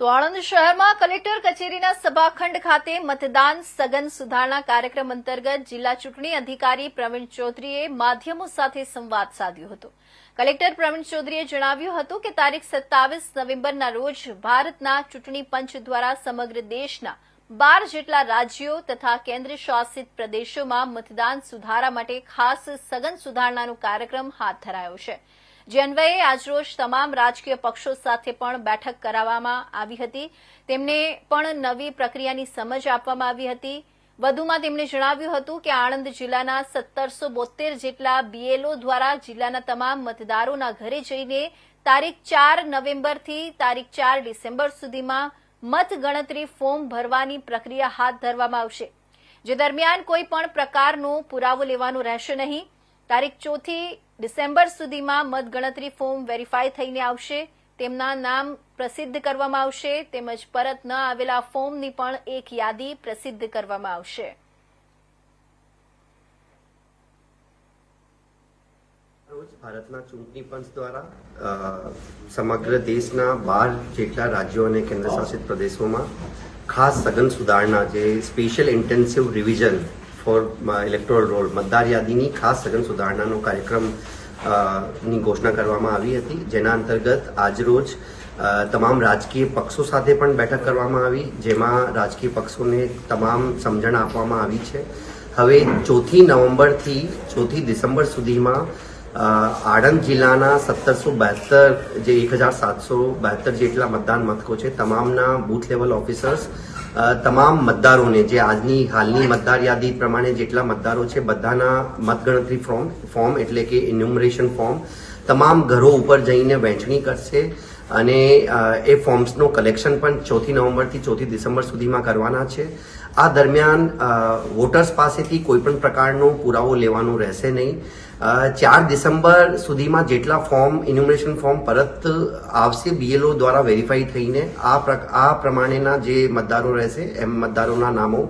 તો આણંદ શહેરમાં કલેક્ટર કચેરીના સભાખંડ ખાતે મતદાન સઘન સુધારણા કાર્યક્રમ અંતર્ગત જિલ્લા ચૂંટણી અધિકારી પ્રવીણ ચૌધરીએ માધ્યમો સાથે સંવાદ સાધ્યો હતો. કલેક્ટર પ્રવીણ ચૌધરીએ જણાવ્યું હતું કે તારીખ સત્તાવીસ નવેમ્બરના રોજ ભારતના ચૂંટણી પંચ દ્વારા સમગ્ર દેશના બાર જેટલા રાજ્યો તથા કેન્દ્ર શાસિત પ્રદેશોમાં મતદાન સુધારા માટે ખાસ સઘન સુધારણાનો કાર્યક્રમ હાથ ધરાયો છે. જે અન્વયે આજરોજ તમામ રાજકીય પક્ષો સાથે પણ બેઠક કરાવવામાં આવી હતી. તેમને પણ નવી પ્રક્રિયાની સમજ આપવામાં આવી હતી. વધુમાં તેમણે જણાવ્યું હતું કે આણંદ જિલ્લાના સત્તરસો બોતેર જેટલા બીએલઓ દ્વારા જિલ્લાના તમામ મતદારોના ઘરે જઈને તારીખ ચાર નવેમ્બરથી તારીખ ચાર ડિસેમ્બર સુધીમાં મતગણતરી ફોર્મ ભરવાની પ્રક્રિયા હાથ ધરવામાં આવશે. જે દરમિયાન કોઈ પણ પ્રકારનો પુરાવો લેવાનો રહેશે નહીં. તારીખ ચોથી ડિસેમ્બર સુધીમાં મતગણતરી ફોર્મ વેરીફાઈ થઈને આવશે. તેમના નામ પ્રસિદ્ધ કરવામાં આવશે તેમજ પરત ન આવેલા ફોર્મની પણ એક યાદી પ્રસિદ્ધ કરવામાં આવશે. ભારતના ચૂંટણી પંચ દ્વારા સમગ્ર દેશના બાર જેટલા રાજ્યો અને કેન્દ્રશાસિત પ્રદેશોમાં ખાસ સઘન સુધારણા, જે special intensive revision for electoral roll મતદાર યાદીની ખાસ સઘન સુધારણાનો કાર્યક્રમની ઘોષણા કરવામાં આવી હતી, જેના અંતર્ગત આજરોજ તમામ રાજકીય પક્ષો સાથે પણ બેઠક કરવામાં આવી, જેમાં રાજકીય પક્ષોને તમામ સમજણ આપવામાં આવી છે. હવે ચોથી નવેમ્બરથી ચોથી ડિસેમ્બર સુધીમાં આણંદ જિલ્લાના સત્તરસો બેહત્તર જે એક હજાર સાતસો બહેત્તર જેટલા મતદાન મથકો છે, તમામના બૂથ લેવલ ઓફિસર્સ તમામ મતદારોને જે આજની હાલની મતદાર યાદી પ્રમાણે જેટલા મતદારો છે, બધાના મતગણતરી ફોર્મ ફોર્મ એટલે કે ઇન્યુમરેશન ફોર્મ તમામ ઘરો ઉપર જઈને વહેંચણી કરશે અને એ ફોર્મ્સનો કલેક્શન પણ ચોથી નવેમ્બરથી ચોથી ડિસેમ્બર સુધીમાં કરવાના છે. આ દરમિયાન વોટર્સ પાસેથી કોઈપણ પ્રકારનો પુરાવો લેવાનો રહેશે નહીં. ચાર ડિસેમ્બર સુધીમાં જેટલા ફોર્મ ઇન્યુમરેશન ફોર્મ પરત આવશે બીએલઓ દ્વારા વેરીફાઈ થઈને આ આ પ્રમાણેના જે મતદારો રહેશે, એમ મતદારોના નામો